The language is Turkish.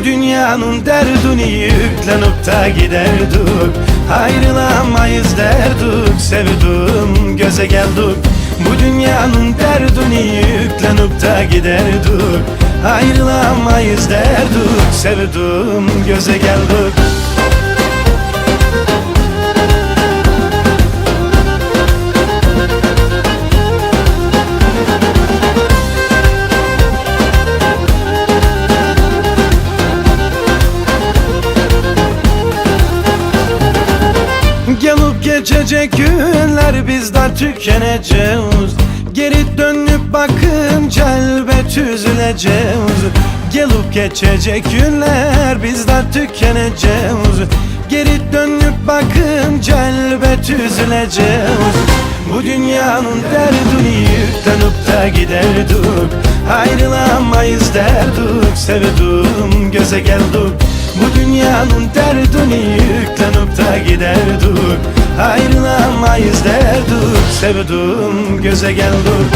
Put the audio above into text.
Bu dünyanın derdini yüklenip da giderdik. Ayrılamayız derdik sevdim göze geldik. Bu dünyanın derdini yüklenip da giderdik. Ayrılamayız derdik sevdim göze geldik geçecek günler bizden tükeneceğiz. Geri dönüp bakınca elbet üzüleceğiz. Gelip geçecek günler bizden tükeneceğiz. Geri dönüp bakınca elbet üzüleceğiz. Bu dünyanın derdini yüklenip da giderdik. Ayrılamayız derdik sevdim göze geldik. Bu dünyanın derdini yüklenip da giderdik Ayrılamayız derdik sevdim göze geldik